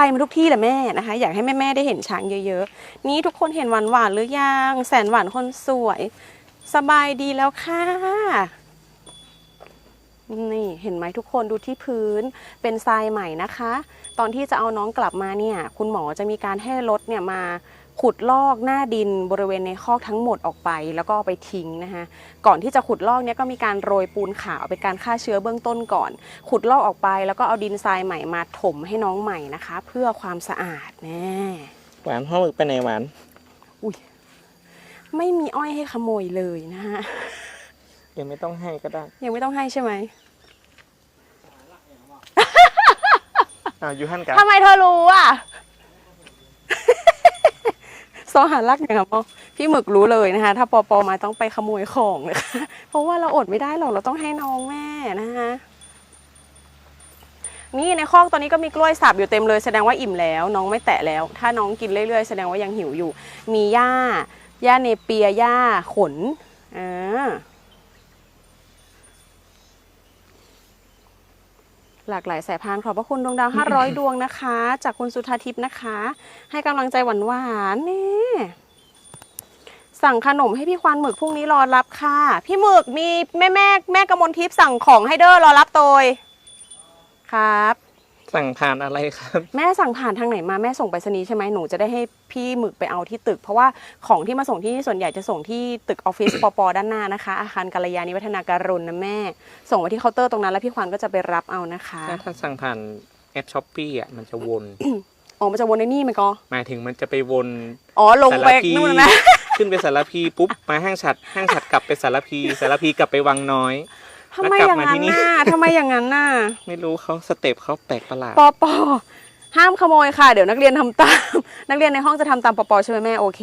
ไปมาทุกที่แหละแม่นะคะ อยากให้แม่ๆได้เห็นช้างเยอะๆ นี้ทุกคนเห็นหวานหวานหรือยัง แสนหวานคนสวย สบายดีแล้วค่ะ นี่เห็นไหมทุกคนดูที่พื้นเป็นทรายใหม่นะคะ ตอนที่จะเอาน้องกลับมาเนี่ย คุณหมอจะมีการให้รถเนี่ยมา ขุดลอกหน้าดินบริเวณในคอกทั้งหมดออกไป แล้วก็เอาไปทิ้งนะคะก่อนที่จะขุดลอกเนี่ยก็มีการโรยปูนขาวเป็นการฆ่าเชื้อเบื้องต้นก่อน ขุดลอกออกไป แล้วก็เอาดินทรายใหม่มาถมให้น้องใหม่นะคะ เพื่อความสะอาดแน่หวานพ่อหมึกไปไหนหวานไม่มีอ้อยให้ขโมยเลยนะคะยังไม่ต้องให้ก็ได้ ยังไม่ต้องให้ใช่ไหมอ้าวอยูฮันกันทำไมเธอรู้อะ ซอหารักอย่างกับพี่หมึกรู้เลยนะคะ ถ้าปอปอมาต้องไปขโมยของนะคะเพราะว่าเราอดไม่ได้หรอกเราต้องให้น้องแม่นะคะนี่ในคอกตอนนี้ก็มีกล้วยสับอยู่เต็มเลยแสดงว่าอิ่มแล้ว น้องไม่แตะแล้ว ถ้าน้องกินเรื่อยๆ แสดงว่ายังหิวอยู่ มีหญ้าหญ้าเนเปียหญ้าขนอ่า หลากหลายสายพันธุ์ขอบพระคุณดวงดาว 500 ดวงนะคะ จากคุณสุธาทิพย์นะคะ ให้กำลังใจหวานหวานๆนี่สั่งขนมให้พี่ควันหมึกพรุ่งนี้รอรับค่ะ พี่หมึกมีแม่แม่แม่กมลทิพย์สั่งของให้เด้อรอรับโตยครับ สั่งผ่านอะไรครับ แม่สั่งผ่านทางไหนมาแม่ส่งไปรษณีย์ใช่ไหมหนูจะได้ให้พี่หมึกไปเอาที่ตึก เพราะว่าของที่มาส่งที่นี่ส่วนใหญ่จะส่งที่ตึกออฟฟิศ ปปด้านหน้านะคะ อาคารกัลยาณิวัฒนาการุณนะแม่ ส่งไปที่เคาน์เตอร์ตรงนั้นแล้วพี่ควานก็จะไปรับเอานะคะถ้าถ้าสั่งผ่านแอปช้อปปี้อะมันจะวน อ๋อมันจะวนในนี่ไหมก็ หมายถึงมันจะไปวน อ๋อลงสารไปพีนู่นนะ ขึ้นไปสารพีปุ๊บมาห้างฉัดห้างฉัดกลับไปสารพีสารพีกลับไปวังน้อย ทำไมอย่างนั้นแล้วกลับมาที่นี่น่ะทำไมอย่างนั้นน่ะไม่รู้เขาสเต็ปเขาแปลกประหลาดปอปอห้ามขโมยค่ะ เดี๋ยวนักเรียนทำตาม นักเรียนในห้องจะทำตามปอปอใช่ไหมแม่โอเค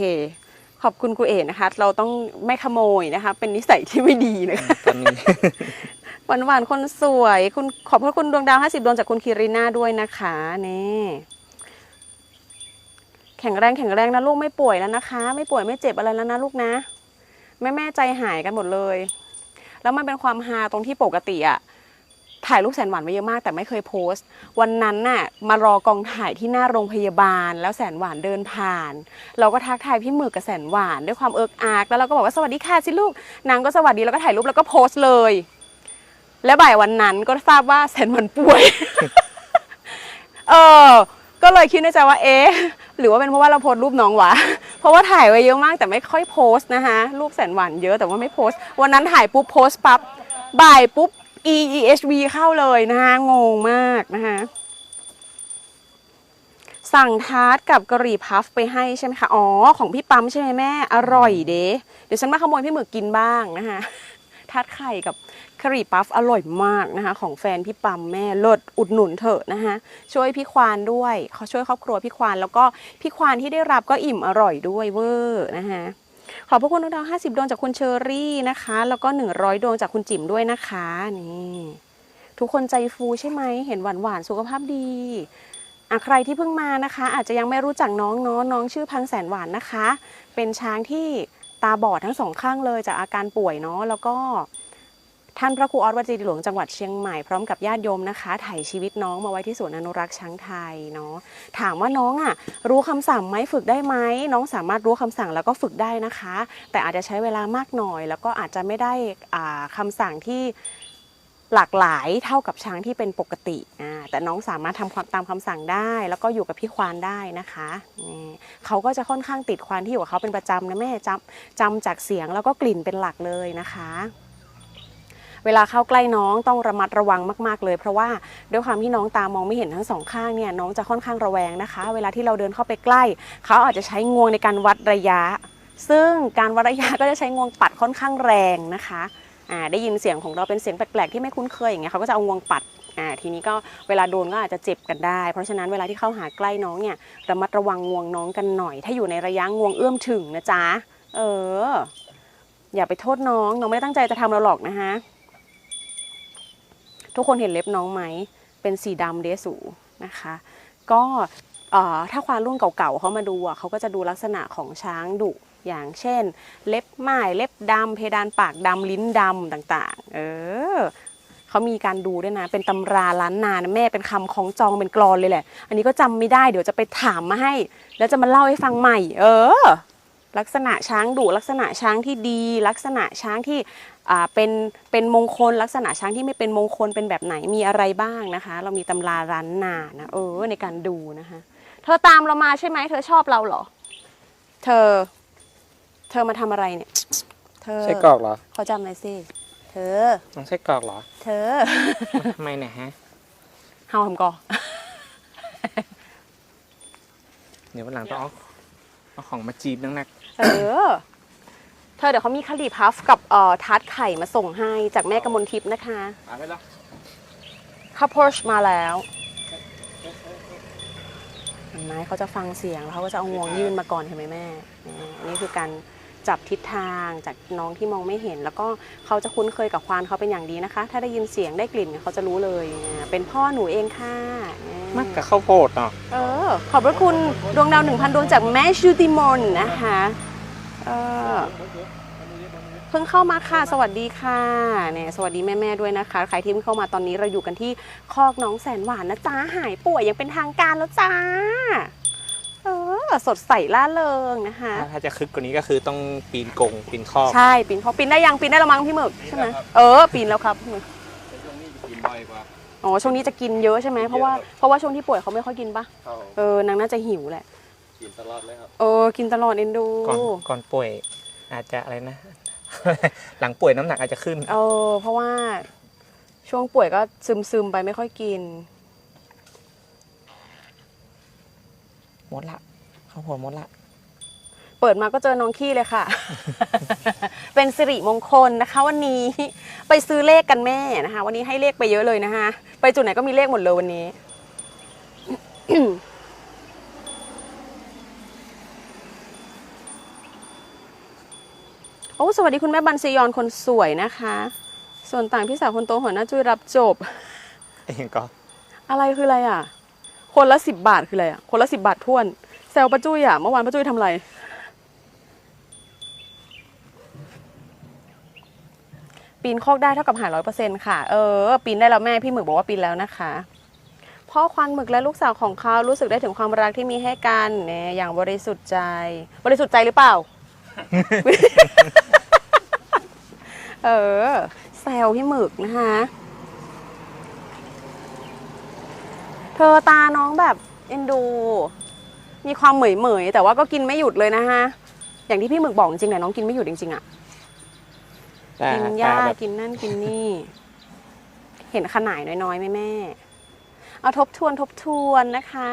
ขอบคุณครูเอ๋นะคะ เราต้องไม่ขโมยนะคะ เป็นนิสัยที่ไม่ดีนะคะตอนนี้หวานหวานๆคนสวย คุณขอบพระคุณดวงดาว 50 ดวงจากคุณคิริน่าด้วยนะคะนี่แข็งแรงแข็งแรงนะลูกไม่ป่วยแล้วนะคะ ไม่ป่วยไม่เจ็บอะไรแล้วนะลูกนะ แม่แม่ๆใจหายกันหมดเลย แล้วมันเป็นความฮาตรงที่ปกติอะถ่ายรูปแสนหวานไว้เยอะมากแต่ไม่เคยโพสต์ วันนั้นน่ะมารอกองถ่ายที่หน้าโรงพยาบาล แล้วแสนหวานเดินผ่าน เราก็ทักทายพี่หมึกกับแสนหวานด้วยความเอิกอากแล้วเราก็บอกว่าสวัสดีค่ะสิลูกนางก็สวัสดีแล้วก็ถ่ายรูปแล้วก็โพสต์เลย และบ่ายวันนั้นก็ทราบว่าแสนหวานป่วย เออ ก็เลยคิดในใจว่าเอ๊ะหรือว่าเป็นเพราะว่าเราโพสรูปน้องวะเพราะว่าถ่ายไว้เยอะมากแต่ไม่ค่อยโพสนะคะรูปแสนหวานเยอะแต่ว่าไม่โพสวันนั้นถ่ายปุ๊บโพสปั๊บบ่ายปุ๊บ E E H V เข้าเลยนะคะงงมากนะคะสั่งทาร์ตกับกะหรี่พัฟไปให้ใช่ไหมคะ อ๋อ ของพี่ปั๊มใช่ไหมแม่ อร่อยเด้เดี๋ยวฉันมาขโมยพี่หมึกกินบ้างนะคะทาร์ตไข่กับะหรี่ปั๊ฟอร่อยมากนะคะ ของแฟนพี่ปั๊มแม่เลิศอุดหนุนเถอะนะคะ ช่วยพี่ควานด้วยเขาช่วยครอบครัวพี่ควานแล้วก็พี่ควานที่ได้รับก็อิ่มอร่อยด้วยเวอร์นะคะขอบพระคุณดาวห้าสิบดวงจากคุณเชอรี่นะคะ แล้วก็หนึ่งร้อยดวงจากคุณจิ๋มด้วยนะคะนี่ทุกคนใจฟูใช่ไหมเห็นหวานหวานสุขภาพดีอะใครที่เพิ่งมานะคะ อาจจะยังไม่รู้จักน้องเนาะน้องชื่อพังแสนหวานนะคะ เป็นช้างที่ตาบอดทั้งสองข้างเลยจากอาการป่วยเนาะแล้วก็ ท่านพระครูออสวัดจีหลวงจังหวัดเชียงใหม่พร้อมกับญาติโยมนะคะถ่ายชีวิตน้องมาไว้ที่ศูนอนุรักษ์ช้างไทยเนาะถามว่าน้องอะรู้คำสั่งไหมฝึกได้ไหมน้องสามารถรู้คำสั่งแล้วก็ฝึกได้นะคะ แต่อาจจะใช้เวลามากหน่อย แล้วก็อาจจะไม่ได้อ่าคำสั่งที่หลากหลายเท่ากับช้างที่เป็นปกติอ่าแต่น้องสามารถทำความตามคำสั่งได้ แล้วก็อยู่กับพี่ควานได้นะคะนี่เขาก็จะค่อนข้างติดควานที่อยู่กับเขาเป็นประจำนะแม่จำจำจากเสียงแล้วก็กลิ่นเป็นหลักเลยนะคะ เวลาเข้าใกล้น้องต้องระมัดระวังมาก ๆ เลย เพราะว่าด้วยความที่น้องตามองไม่เห็นทั้งสองข้างเนี่ยน้องจะค่อนข้างระแวงนะคะ เวลาที่เราเดินเข้าไปใกล้ เขาอาจจะใช้งวงในการวัดระยะ ซึ่งการวัดระยะก็จะใช้งวงปัดค่อนข้างแรงนะคะอ่าได้ยินเสียงของเราเป็นเสียงแปลกๆที่ไม่คุ้นเคยอย่างเงี้ยเขาก็จะเอางวงปัดอ่าทีนี้ก็เวลาโดนก็อาจจะเจ็บกันได้ เพราะฉะนั้นเวลาที่เข้าหาใกล้น้องเนี่ยระมัดระวังงวงน้องกันหน่อย ถ้าอยู่ในระยะงวงเอื้อมถึงนะจ๊ะ เออ อย่าไปโทษน้อง น้องไม่ได้ตั้งใจจะทำเราหรอกนะคะ ทุกคนเห็นเล็บน้องไหม เป็นสีดำเดสูนะคะ ก็ถ้าควานรุ่นเก่าๆเขามาดูอะเขาก็จะดูลักษณะของช้างดุอย่างเช่น เล็บไม้เล็บดำเพดานปากดำลิ้นดำต่างๆ เออเขามีการดูด้วยนะ เป็นตำราล้านนานะแม่เป็นคำของจองเป็นกรอนเลยแหละ อันนี้ก็จำไม่ได้เดี๋ยวจะไปถามมาให้ แล้วจะมาเล่าให้ฟังใหม่ เออ ลักษณะช้างดุลักษณะช้างที่ดี ลักษณะช้างที่ เป็นเป็นมงคลลักษณะช้างที่ไม่เป็นมงคลเป็นแบบไหนมีอะไรบ้างนะคะ เรามีตำราร้านนานะเออในการดูนะคะ เธอตามเรามาใช่ไหมเธอชอบเราเหรอ เธอ เธอมาทำอะไรเนี่ย เธอใช่กรอกเหรอเขาจำหน่อยสิเธอน้องใช่กรอกเหรอ เธอทำไมเนี่ยฮะเฮาทำก่อเดี๋ยววันหลังต้องเอาเอาของมาจีบนักนักเออ เธอเดี๋ยวเขามีคาลีพัฟกับเอ่อทาร์ตไข่มาส่งให้จากแม่กำมลทิพย์นะคะอ่านไปแล้วข้าวโพชมาแล้วเห็นไหมเขาจะฟังเสียงแล้วเขาก็จะเอางวงยื่นมาก่อนเห็นไหมแม่อ่าอันนี้คือการจับทิศทางจากน้องที่มองไม่เห็น แล้วก็เขาจะคุ้นเคยกับควานเขาเป็นอย่างดีนะคะ ถ้าได้ยินเสียงได้กลิ่นเนี่ยเขาจะรู้เลยอ่าเป็นพ่อหนูเองค่ะอ่ามักกับข้าวโพดเนาะเออขอบพระคุณดวงดาวหนึ่งพันดวงจากแม่ชูติมนนะคะ เออเพิ่งเข้ามาค่ะ สวัสดีค่ะเนี่ยสวัสดีแม่ๆด้วยนะคะใครที่เพิ่งเข้ามาตอนนี้เราอยู่กันที่คอกน้องแสนหวานนะจ๊ะหายป่วยยังเป็นทางการแล้วจ้าเออสดใสล่าเริงนะคะถ้าถ้าจะคึกกว่านี้ก็คือต้องปีนกงปีนคอกใช่ปีนเขาปีนได้ยังปีนได้แล้วมั้งพี่หมึกใช่ไหมเออปีนแล้วครับพี่หมึกช่วงนี้จะกินบ่อยกว่า อ๋อช่วงนี้จะกินเยอะใช่ไหมเพราะว่าเพราะว่าช่วงที่ป่วยเขาไม่ค่อยกินปะเขาเออนางน่าจะหิวแหละ กินตลอดเลยครับเออกินตลอดเอ็นดู ก่อนก่อนป่วยอาจจะอะไรนะ หลังป่วยน้ำหนักอาจจะขึ้น เออเพราะว่าช่วงป่วยก็ซึมซึมๆไปไม่ค่อยกิน หมดละข้าวโพดหมดละ เปิดมาก็เจอน้องขี้เลยค่ะ เป็นสิริมงคลนะคะวันนี้ ไปซื้อเลขกันแม่นะคะ วันนี้ให้เลขไปเยอะเลยนะคะ ไปจุดไหนก็มีเลขหมดเลยวันนี้ อ้สวัสดีคุณแม่บันซียอนคนสวยนะคะ ส่วนต่างพี่สาวคนโตหัวหน้าจุ้ยรับจบ เองก็อะไรคืออะไรอะ คนละสิบบาทคืออะไรอะ คนละสิบบาทท้วน แซวป้าจุ้ยอะ เมื่อวานป้าจุ้ยทำอะไร ปีนคอกได้เท่ากับหายร้อยเปอร์เซ็นค่ะ เออ ปีนได้แล้วแม่ พี่หมึกบอกว่าปีนแล้วนะคะ พ่อควันหมึกและลูกสาวของเขารู้สึกได้ถึงความรักที่มีให้กันเนี่ยอย่างบริสุทธิ์ใจ บริสุทธิ์ใจหรือเปล่า เออแซวพี่หมึกนะคะ เธอตาน้องแบบเอ็นดู มีความเหมยเหมยๆแต่ว่าก็กินไม่หยุดเลยนะฮะอย่างที่พี่หมึกบอกจริงๆแหละน้องกินไม่หยุดจริงๆอะตากินหญ้าตาแบบกินนั่นกินนี่ เห็นขนาดน้อยๆไหมแม่ เอาทบทวนทบทวนนะคะ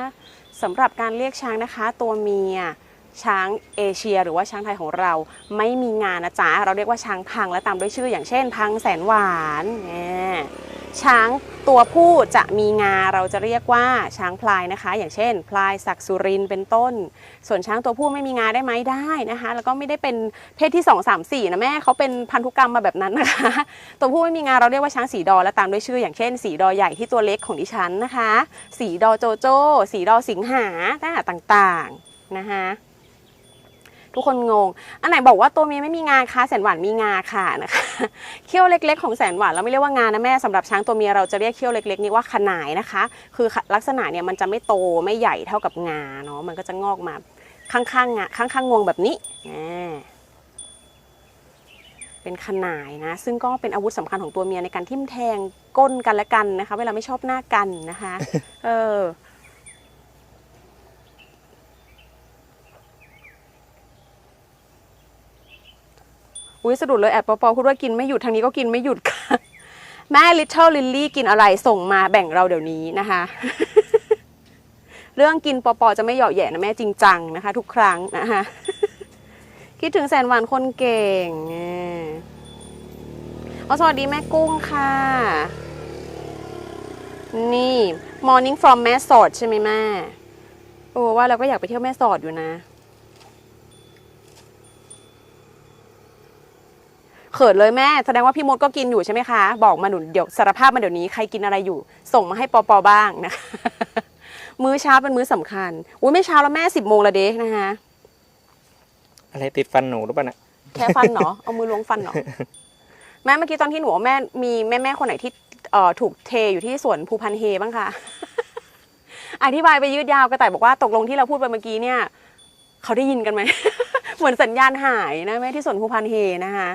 สำหรับการเรียกช้างนะคะ ตัวเมีย ช้างเอเชีย หรือว่าช้างไทยของเราไม่มีงานนะจ๊ะเราเรียกว่าช้างพังและตามด้วยชื่ออย่างเช่น พังแสนหวานเนี่ยช้างตัวผู้จะมีงาเราจะเรียกว่าช้างพลายนะคะ อย่างเช่น พลายศักสุรินเป็นต้น ส่วนช้างตัวผู้ไม่มีงาได้ไหมได้นะคะ แล้วก็ไม่ได้เป็นเพศที่ 2 3 4นะแม่เขาเป็นพันธุกรรมมาแบบนั้นนะคะ ตัวผู้ไม่มีงาเราเรียกว่าช้างสีดอและตามด้วยชื่อ อย่างเช่น สีดอใหญ่ที่ตัวเล็กของดิฉันนะคะ สีดอโจโจ้สีดอสิงหาต่างๆนะคะ ทุกคนงง อันไหนบอกว่าตัวเมียไม่มีงาคะแสนหวานมีงาค่ะนะคะเขี้ยวเล็ก ๆ ของแสนหวานเราไม่เรียกว่างานะแม่สำหรับช้างตัวเมียเราจะเรียกเขี้ยวเล็ก ๆ นี่ว่าขนายนะคะ คือลักษณะเนี่ยมันจะไม่โตไม่ใหญ่เท่ากับงาเนาะมันก็จะงอกมาข้างๆงาข้างๆงวงแบบนี้เป็นขนายนะ ซึ่งก็เป็นอาวุธสำคัญของตัวเมียในการทิ่มแทงก้นกันและกันนะคะ เวลาไม่ชอบหน้ากันนะคะ เออ อุ้ยสะดุดเลยแอบปอปอพูดว่ากินไม่หยุดทางนี้ก็กินไม่หยุดค่ะแม่ Little Lily กินอะไรส่งมาแบ่งเราเดี๋ยวนี้นะคะ เรื่องกินปอปอจะไม่หยาะแย่นะแม่จริงจังนะคะ ทุกครั้งนะคะ คิดถึงแสนหวานคนเก่งอ่าเอาสวัสดีแม่กุ้งค่ะ นี่ Morning from แม่สอดใช่ไหมแม่ โอ้ว่าเราก็อยากไปเที่ยวแม่สอดอยู่นะ เขินเลยแม่แสดงว่าพี่มดก็กินอยู่ใช่ไหมคะ บอกมาหนุนเดี๋ยวสารภาพมาเดี๋ยวนี้ใครกินอะไรอยู่ ส่งมาให้ปอปอบ้างนะคะมื้อเช้าเป็นมื้อสำคัญอุ้ยไม่เช้าแล้วแม่สิบโมงละเด็กนะคะอะไรติดฟันหนูหรือเปล่าน่ะแค่ฟันเนาะเอามือล้วงฟันเนาะแม่เมื่อกี้ตอนที่หนูว่าแม่มีแม่แม่ๆคนไหนที่เอ่อถูกเทอยู่ที่สวนภูพันเฮบ้างคะอธิบายไปยืดยาวกระต่ายบอกว่าตกลงที่เราพูดไปเมื่อกี้เนี่ย เขาได้ยินกันไหม เหมือนสัญญาณหายนะแม่ที่สวนภูพันเฮนะคะ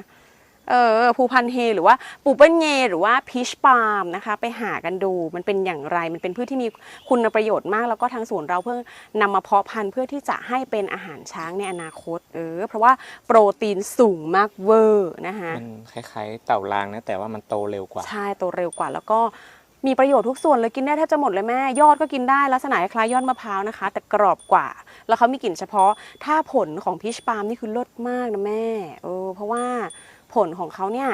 เออภูพันเฮหรือว่าปูเปิลเยหรือว่าพีชปาล์มนะคะ ไปหากันดูมันเป็นอย่างไร มันเป็นพืชที่มีคุณประโยชน์มาก แล้วก็ทางสวนเราเพิ่งนำมาเพาะพันธุ์เพื่อที่จะให้เป็นอาหารช้างในอนาคต เออ เพราะว่าโปรตีนสูงมากเวอร์นะคะมันคล้ายๆ เต่าลางนะแต่ว่ามันโตเร็วกว่า ใช่โตเร็วกว่าแล้วก็มีประโยชน์ทุกส่วนเลยกินได้แทบจะหมดเลยแม่ ยอดก็กินได้ลักษณะคล้ายยอดมะพร้าวนะคะ แต่กรอบกว่า แล้วเขามีกลิ่นเฉพาะ ถ้าผลของพีชปาล์มนี่คือเลิศมากนะแม่เออเพราะว่า ผลของเขาเนี่ย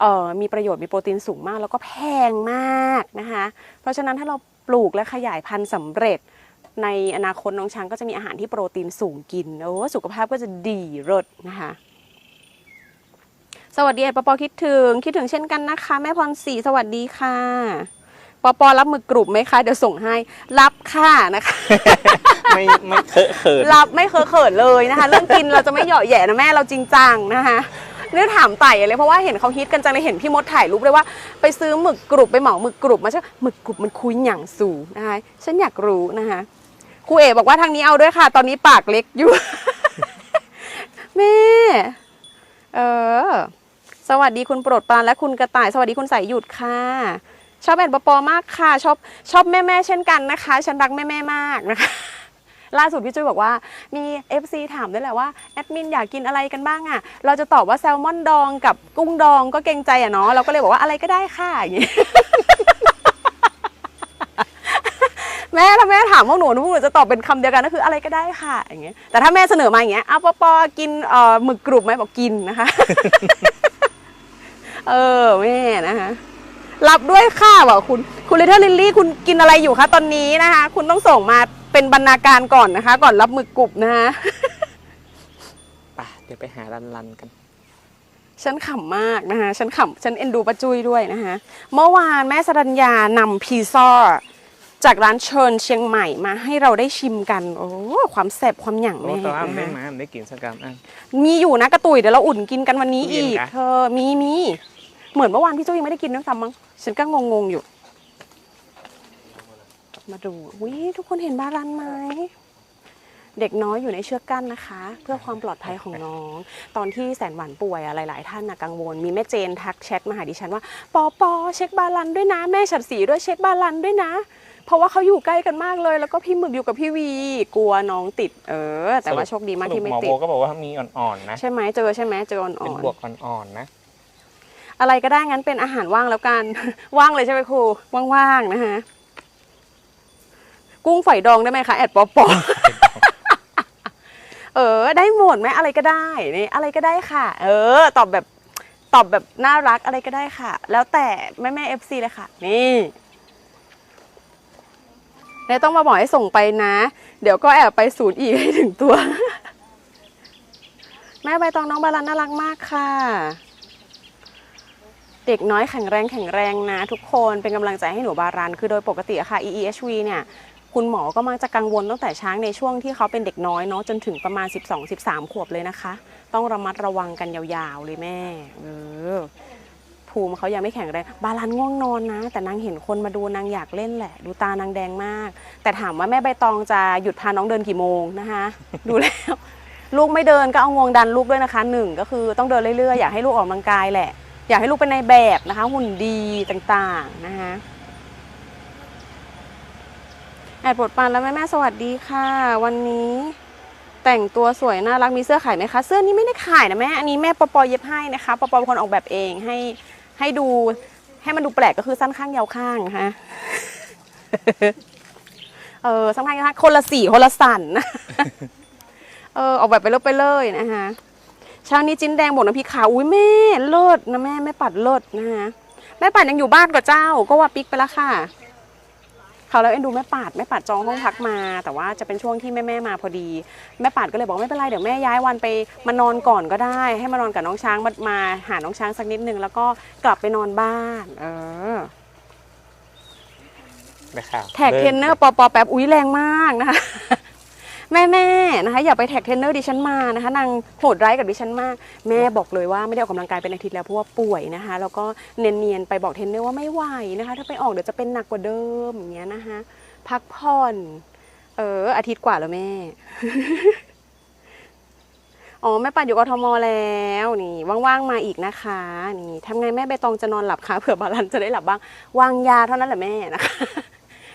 เออมีประโยชน์มีโปรตีนสูงมาก แล้วก็แพงมากนะคะ เพราะฉะนั้นถ้าเราปลูกและขยายพันธุ์สำเร็จ ในอนาคตน้องช้างก็จะมีอาหารที่โปรตีนสูงกินโอ้สุขภาพก็จะดีเลิศนะคะ สวัสดีเอ็ดปอปอคิดถึงคิดถึงเช่นกันนะคะ แม่พรศรีสวัสดีค่ะปอปอรับมือกรุบไหมคะ เดี๋ยวส่งให้รับค่ะนะคะไม่ไม่เคอะเขินรับไม่เคอะเขินเลยนะคะ เรื่องกินเราจะไม่เหยาะแหย่นะแม่เราจริงจังนะคะ เรื่อถามไต่เลยเพราะว่าเห็นเขาฮิตกันจังเลยเห็นพี่มดถ่ายรูปเลยว่าไปซื้อหมึกกรุบไปเหมาหมึกกรุบมาใช่หมึกกรุบมันคุยหยั่งสูนะคะฉันอยากรู้นะคะครูเอ๋บอกว่าทางนี้เอาด้วยค่ะ ตอนนี้ปากเล็กอยู่ แม่ เออ สวัสดีคุณโปรดปานและคุณกระต่าย สวัสดีคุณสายหยุดค่ะ ชอบแอนปอปอมากค่ะ ชอบชอบแม่แม่เช่นกันนะคะ ฉันรักแม่แม่มากนะคะ ล่าสุดพี่จุ้ยบอกว่ามี FC ถามด้วยแหละว่าแอดมินอยากกินอะไรกันบ้างอะ่ะ เราจะตอบว่าแซลมอนดองกับกุ้งดองก็เกรงใจอะเนาะเราก็เลยบอกว่าอะไรก็ได้ค่ะอย่างงี้แม่ถ้าแม่ถามพวกหนูพวกหนูจะตอบเป็นคำเดียวกันก็คืออะไรก็ได้ค่ะอย่างเงี้ยแต่ถ้าแม่เสนอมาอย่างเงี้ยอ้าวปอปอกินเอ่อหมึกกรุบไหมบอกกินนะคะ เออแม่นะคะรับด้วยค่ะบอกคุณ คุณลิเทอร์ลิลลี่คุณกินอะไรอยู่คะตอนนี้นะคะ คุณต้องส่งมา เป็นบรรณาการก่อนนะคะ ก่อนรับหมึกกรุบนะคะไปเดี๋ยวไปหารันรันๆกัน ฉันขำมากนะคะฉันขำฉันเอ็นดูป้าจุ้ยด้วยนะคะเมื่อวานแม่สรัญญานำพีซ่าจากร้านเชิญเชียงใหม่มาให้เราได้ชิมกัน โอ้ความแซ่บความหยั่งโอ้แม่แต่ว่าไม่นะคะมาไม่ได้กินสักกรัมอะ มีอยู่นะกระตุยเดี๋ยวเราอุ่นกินกันวันนี้ตู้เย็นอีกกะเธอมีมีเหมือนเมื่อวานพี่จุ้ยยังไม่ได้กินด้วยซ้ำมั้งฉันก็งงๆอยู่ มาดูวิทุกคนเห็นบารันไหมเด็กน้อยอยู่ในเชือกกั้นนะคะ เพื่อความปลอดภัยของน้อง ตอนที่แสนหวานป่วยอะหลาย ๆ ท่านนะกังวล มีแม่เจนทักแชทมาหาดิฉันว่าปอปอเช็คบาลันด้วยนะ แม่ฉัดสีด้วยเช็คบาลันด้วยนะ เพราะว่าเขาอยู่ใกล้กันมากเลย แล้วก็พี่หมึกอยู่กับพี่วี กลัวน้องติด เออ แต่ว่าโชคดีมากที่ไม่หมอติโบดก็บอกว่ามีอ่อนๆนะใช่ไหมเจอใช่ไหมเจออ่เป็นอนบวกอ่อนๆนะๆอะไรก็ได้งั้นเป็นอาหารว่างแล้วกัน ว่างเลยใช่ไหมครูว่างๆนะคะ กุ้งฝอยดองได้ไหมคะแอดปอปอเออ ได้หมดไหมอะไรก็ได้นี่อะไรก็ได้ค่ะ เออ ตอบแบบตอบแบบน่ารักอะไรก็ได้ค่ะ แล้วแต่แม่แม่เอฟซีเลยค่ะ นี่เนต้องมาบอกให้ส่งไปนะ เดี๋ยวก็แอบไปศูนย์อีกให้ถึงตัว แม่ใบตองน้องบาลันน่ารักมากค่ะ เด็กน้อยแข็งแรงแข็งแรงนะทุกคนเป็นกำลังใจให้หนูบารันคือโดยปกติอะค่ะ EEHV เนี่ย คุณหมอก็มักจะกังวลตั้งแต่ช้างในช่วงที่เขาเป็นเด็กน้อยเนาะจนถึงประมาณ 12-13 ขวบเลยนะคะ ต้องระมัดระวังกันยาวๆเลยแม่เออภูมิเขายังไม่แข็งแรงบาลันง่วงนอนนะ แต่นางเห็นคนมาดูนางอยากเล่นแหละ ดูตานางแดงมาก แต่ถามว่าแม่ใบตองจะหยุดพาน้องเดินกี่โมงนะคะ ดูแล้ว ลูกไม่เดินก็เอางวงดันลูกด้วยนะคะหนึ่งก็คือต้องเดินเรื่อยๆอยากให้ลูกออกกำลังกายแหละ อยากให้ลูกเป็นในแบบนะคะ หุ่นดีต่างๆนะคะ แอดปลดปันแล้วแม่แม่สวัสดีค่ะ วันนี้แต่งตัวสวยน่ารักมีเสื้อขายไหมคะ เสื้อนี้ไม่ได้ขายนะแม่อันนี้แม่ปอปอเย็บให้นะคะปอปอเป็นคนออกแบบเองให้ให้ดูให้มันดูแปลกก็คือสั้นข้างยาวข้างนะคะเออสั้นข้างยาวข้างคนละสีคนละสันนะเออออกแบบไปเลยไปเลยนะคะเช้านี้จิ้นแดงบอกน้ำพริกขาวอุ้ยแม่เลิศนะแม่แม่ปัดเลิศนะคะแม่ปัดยังอยู่บ้านกับเจ้า ก็ว่าปิกไปแล้วค่ะ เขาแล้วเอ็นดูแม่ปาดแม่ปาดจองห้องพักมา แต่ว่าจะเป็นช่วงที่แม่แม่ๆมาพอดี แม่ปาดก็เลยบอกไม่เป็นไรเดี๋ยวแม่ย้ายวันไปมานอนก่อนก็ได้ ให้มานอนกับน้องช้างมามาหาน้องช้างสักนิดนึงแล้วก็กลับไปนอนบ้าน เออได้ข่าวแท็กเทรนเนอร์ปอปอแป๊บอุ้ยแรงมากนะคะ แม่แม่นะคะอย่าไปแท็กเทรนเนอร์ดิฉันมานะคะนางโหดร้ายกับดิฉันมากแม่บอกเลยว่าไม่ได้ออกกำลังกายเป็นอาทิตย์แล้วเพราะว่าป่วยนะคะ แล้วก็เนียนๆไปบอกเทรนเนอร์ว่าไม่ไหวนะคะ ถ้าไปออกเดี๋ยวจะเป็นหนักกว่าเดิมอย่างเงี้ยนะคะ พักผ่อน เอออาทิตย์กว่าแล้วแม่อ๋อแม่ปัดอยู่กทมแล้วนี่ว่างๆมาอีกนะคะนี่ทำไงแม่ใบตองจะนอนหลับคะเผื่อบาลันจะได้หลับบ้างวางยาเท่านั้นแหละแม่นะคะ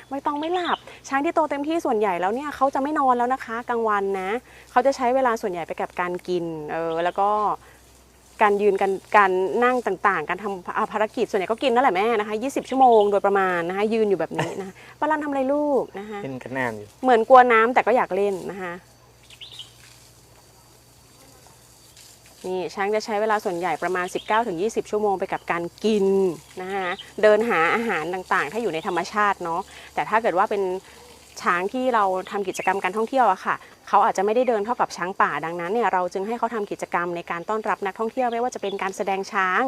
ใบตองไม่หลับ ช้างที่โตเต็มที่ส่วนใหญ่แล้วเนี่ยเขาจะไม่นอนแล้วนะคะกลางวันนะเขาจะใช้เวลาส่วนใหญ่ไปกับการกินเออแล้วก็การยืนกันการนั่งต่างๆ การทำอ่าภารกิจส่วนใหญ่ก็กินนั่นแหละแม่นะคะ20 ชั่วโมงโดยประมาณนะคะยืนอยู่แบบนี้นะคะบาลันทำอะไรลูกนะคะเล่นกันน้ำอยู่เหมือนกลัวน้ำแต่ก็อยากเล่นนะคะ นี่ช้างจะใช้เวลาส่วนใหญ่ประมาณ 19-20 ชั่วโมงไปกับการกินนะคะเดินหาอาหารต่างๆ ถ้าอยู่ในธรรมชาติเนาะแต่ถ้าเกิดว่าเป็น ช้างที่เราทำกิจกรรมการท่องเที่ยวอะค่ะ เขาอาจจะไม่ได้เดินเท่ากับช้างป่าดังนั้นเนี่ยเราจึงให้เขาทำกิจกรรมในการต้อนรับนักท่องเที่ยวไม่ว่าจะเป็นการแสดงช้าง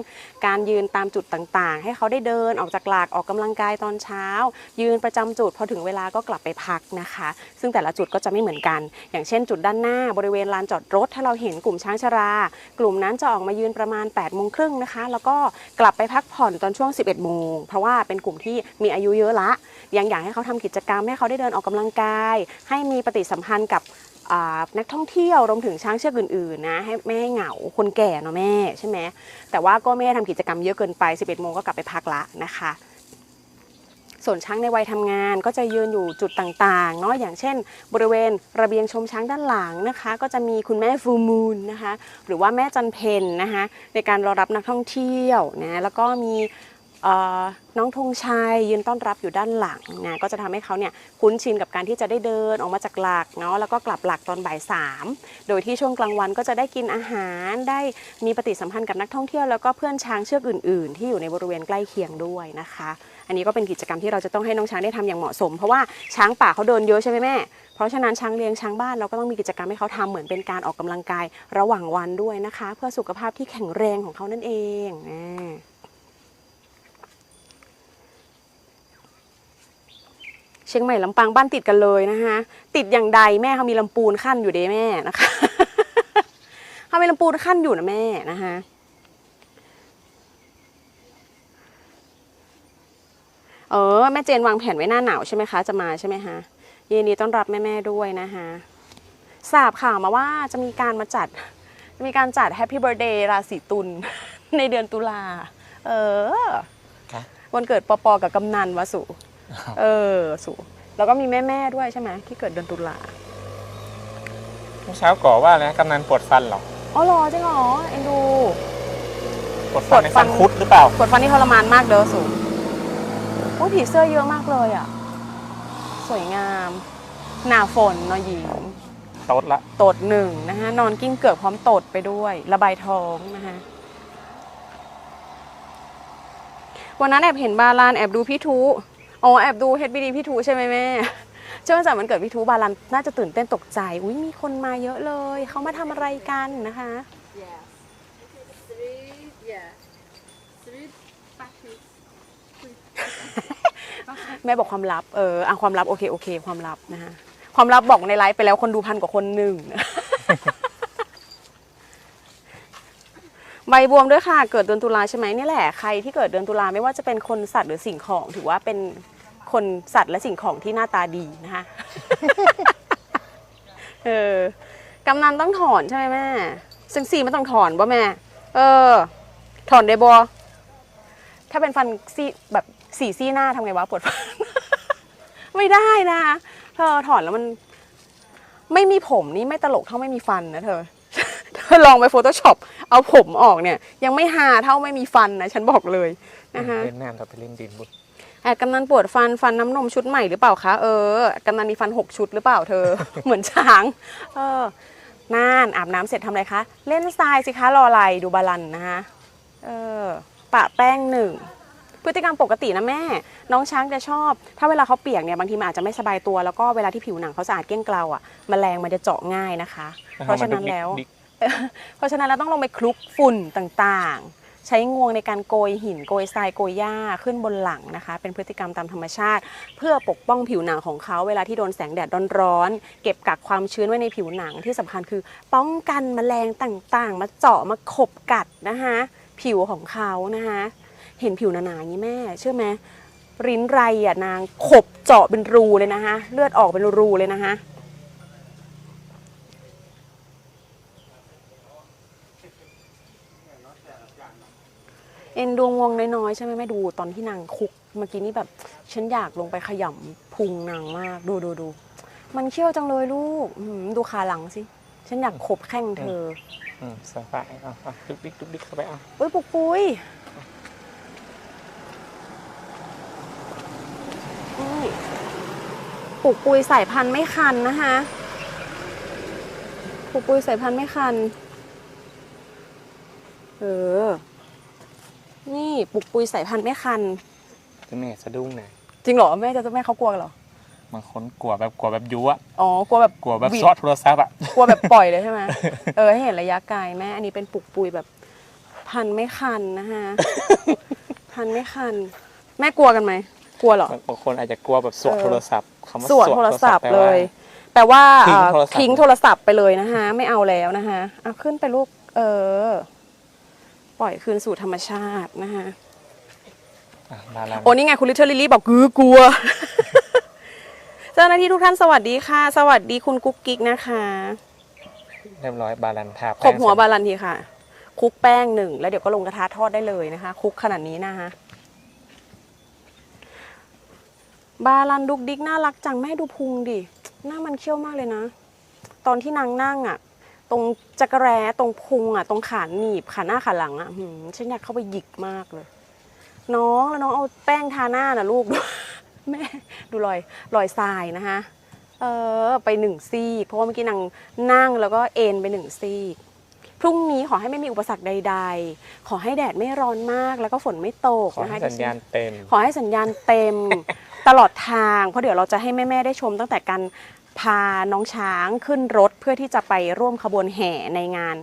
การยืนตามจุดต่างๆ ให้เขาได้เดินออกจากหลากออกกำลังกายตอนเช้า ยืนประจำจุดพอถึงเวลาก็กลับไปพักนะคะ ซึ่งแต่ละจุดก็จะไม่เหมือนกัน อย่างเช่น จุดด้านหน้าบริเวณลานจอดรถ ถ้าเราเห็นกลุ่มช้างชรา กลุ่มนั้นจะออกมายืนประมาณ8ปดโมงครึ่งนะคะ แล้วก็กลับไปพักผ่อนตอนช่วง 11โมงเพราะว่าเป็นกลุ่มที่มีอายุเยอะละ ยังอยากให้เขาทำกิจกรรมให้เขาได้เดินออกกำลังกาย ให้มีปฏิสัมพันธ์กับนักท่องเที่ยวรวมถึงช้างเชือกอื่นๆนะให้ไม่ให้เหงาคนแก่เนาะแม่ใช่ไหมแต่ว่าก็ไม่ให้ทำกิจกรรมเยอะเกินไป 11โมงก็กลับไปพักละนะคะ ส่วนช้างในวัยทำงานก็จะยืนอยู่จุดต่างๆเนาะอย่างเช่น บริเวณระเบียงชมช้างด้านหลังนะคะ ก็จะมีคุณแม่ฟูมูลนะคะ หรือว่าแม่จันเพนนะคะในการรอรับนักท่องเที่ยวนะแล้วก็มี น้องธงชัยยืนต้อนรับอยู่ด้านหลังนะก็จะทำให้เขาเนี่ยคุ้นชินกับการที่จะได้เดินออกมาจากหลักเนาะแล้วก็กลับหลักตอนบ่ายสามโดยที่ช่วงกลางวันก็จะได้กินอาหารได้มีปฏิสัมพันธ์กับนักท่องเที่ยวแล้วก็เพื่อนช้างเชือกอื่น ๆ ที่อยู่ในบริเวณใกล้เคียงด้วยนะคะ อันนี้ก็เป็นกิจกรรมที่เราจะต้องให้น้องช้างได้ทำอย่างเหมาะสม เพราะว่าช้างป่าเขาเดินเยอะใช่ไหมแม่เพราะฉะนั้นช้างเลี้ยงช้างบ้านเราก็ต้องมีกิจกรรมให้เขาทำเหมือนเป็นการออกกำลังกายระหว่างวันด้วยนะคะ เพื่อสุขภาพที่แข็งแรงของเขานั่นเองอ่า เชียงใหม่ลำปางบ้านติดกันเลยนะคะติดอย่างใดแม่เขามีลำปูนขั้นอยู่เด้แม่นะคะเขามีลำปูนขั้นอยู่นะแม่นะคะเออแม่เจนวางแผนไว้หน้าหนาวใช่ไหมคะจะมาใช่ไหมคะยินดีต้อนรับแม่ๆด้วยนะคะทราบข่าวมาว่าจะมีการมาจัดจะมีการจัดแฮปปี้เบ t ร์ a เดย์ราศีตุลในเดือนตุลา เออครับวันเกิดปอปอกับกำนันวสุ เออสุแล้วก็มีแม่ๆด้วยใช่ไหมที่เกิดเดือนตุลาเมื่อเช้าก่อว่าแล้วกำนันปวดฟันเหรออ๋อเหรอจริงเหรอเอ็นดูปวดฟันในปวดฟัฟันนคุดหรือเปล่ากดฟันนี่ทรมานมากเด้อสุโอ้ผีเสื้อเยอะมากเลยอะ สวยงาม หนาฝนเนอะหญิงโต๊ดละตดหนึ่งนะคะนอนกิ้งเกือกพร้อมตดไปด้วย ระบายท้องนะคะวันนั้นแอบเห็นบาลานแอบดูพี่ทู อ๋อแอบดูเฮดบีดีพี่ทูใช่ไหมแม่เชื่อว่าจากมันเกิดพี่ทูบาลานน่าจะตื่นเต้นตกใจ อุ้ยมีคนมาเยอะเลย เขามาทำอะไรกันนะคะ Yes. Three, yeah. Three buckets. แม่บอกความลับ เอออะความลับโอเคโอเค ความลับนะฮะความลับบอกในไลฟ์ไปแล้วคนดูพันกว่าคนหนึ่ง ใบบวมด้วยค่ะ เกิดเดือนตุลาใช่ไหมนี่แหละ ใครที่เกิดเดือนตุลาไม่ว่าจะเป็นคนสัตว์หรือสิ่งของ ถือว่าเป็นคนสัตว์และสิ่งของที่หน้าตาดีนะคะ เออ กำนันต้องถอนใช่ไหมแม่ซึ่งสี่มันต้องถอนป่ะแม่ เออ ถอนได้บอถ้าเป็นฟันซี่แบบสี่ซี่หน้าทำไงวะปวดฟัน ไม่ได้นะเธอถอนแล้วมัน ไม่มีผมนี่ไม่ตลกเท่าไม่มีฟันนะเธอ ลองไป Photoshop เอาผมออกเนี่ย ยังไม่ฮาเท่าไม่มีฟันนะ ฉันบอกเลยนะคะเล่นน้ำเราไปเล่นดินบุญแอบกำนันปวดฟันฟันน้ำนมชุดใหม่หรือเปล่าคะเออกำนันมีฟันหกชุดหรือเปล่าเธอ เหมือนช้างเออน่านอาบน้ำเสร็จทำอะไรคะ เล่นทรายสิคะรออะไรดูบาลันนะคะเออปะแป้งหนึ่งพฤติกรรมปกตินะแม่ น้องช้างจะชอบ ถ้าเวลาเขาเปียกเนี่ยบางทีมันอาจจะไม่สบายตัวแล้วก็เวลาที่ผิวหนังเขาสะอาดเกลี้ยงเกลาอะแมลงมันจะเจาะง่ายนะคะ เพราะฉะนั้นแล้วบิ๊ก เพราะฉะนั้นเราต้องลงไปคลุกฝุ่นต่างๆ ใช้งวงในการโกยหินโกยทรายโกยหญ้าขึ้นบนหลังนะคะ เป็นพฤติกรรมตามธรรมชาติ เพื่อปกป้องผิวหนังของเขาเวลาที่โดนแสงแดดร้อนๆเก็บกักความชื้นไว้ในผิวหนังที่สำคัญคือ ป้องกันแมลงต่างๆ มาเจาะมาขบกัดนะคะผิวของเขานะคะเห็นผิวหนาๆอย่างนี้แม่เชื่อไหมริ้นไรอะนางขบเจาะเป็นรูเลยนะคะเลือดออกเป็นรูเลยนะคะ เอ็น ดวงวงน้อยๆใช่ไหมแม่ดูตอนที่นางคุก เมื่อกี้นี่แบบ ฉันอยากลงไปขยำพุงนางมาก ดูดูดูมันเขี้ยวจังเลยลูกอื้อหือดูขาหลังสิ ฉันอยากขบแข้งเธออืมสบายเอาเอาดุกดิกดุกดิกเข้าไปเอาอุ้ยปุกปุยนี่ปุกปุยสายพันธุ์ไม่คันนะคะปุกปุยสายพันธุ์ไม่คัน เออ นี่ปุกปุยสายพันธุ์ไม่คันจะแม่สะดุ้งหน่อยจริงเหรอแม่จะแม่เขากลัวกันเหรอบางคนกลัวแบบกลัวแบบยุอะอ๋อกลัวแบบกลัวแบบหวิดซอดโทรศัพท์อะกลัวแบบปล่อยเลยใช่ไหมเออให้เห็นระยะไกลแม่อันนี้เป็นปุกปุยแบบพันไม่คันนะคะพันไม่คัน แม่กลัวกันไหมกลัวเหรอบางคนอาจจะกลัวแบบสวดเออโทรศัพท์คำว่าสวดโทรศัพท์แปเลว่ายแปลว่าทิ้งเอ่อโทรศัพท์ทิ้งโทรศัพท์ไปเลยนะคะไม่เอาแล้วนะคะเอาขึ้นไปลูกเออ ปล่อยคืนสู่ธรรมชาตินะคะอะมาแล้วโอ้นี่ไงคุณลิเทอร์ลิลี่บอกกือกลัว เจ้าหน้าที่ทุกท่านสวัสดีค่ะ สวัสดีคุณกุ๊กกิ๊กนะคะ เรียบร้อยบาลันทาขบหัวบาลันทีค่ะ คลุกแป้งหนึ่ง แล้วเดี๋ยวก็ลงกระทะทอดได้เลยนะคะคลุกขนาดนี้นะคะบาลันดุกดิกน่ารักจังแม่ดูพุงดิหน้ามันเขี้ยวมากเลยนะ ตอนที่นางนั่งอะ ตรงจักรแร้ตรงพุงอะ ตรงขาหนีบขาหน้าขาหลังอะหืมฉันอยากเข้าไปหยิกมากเลย น้องแล้วน้องเอาแป้งทาหน้านะลูกแม่ดูรอยรอยทรายนะคะ เออไปหนึ่งซีก เพราะว่าเมื่อกี้นางนั่งแล้วก็เอนไปหนึ่งซีก พรุ่งนี้ขอให้ไม่มีอุปสรรคใด ๆ ขอให้แดดไม่ร้อนมากแล้วก็ฝนไม่ตกขอนะคะให้สัญญาณเต็ม ขอให้สัญญาณเต็มตลอดทาง เพราะเดี๋ยวเราจะให้แม่ ๆ ได้ชมตั้งแต่การ พาน้องช้างขึ้นรถเพื่อที่จะไปร่วมขบวนแห่ในงาน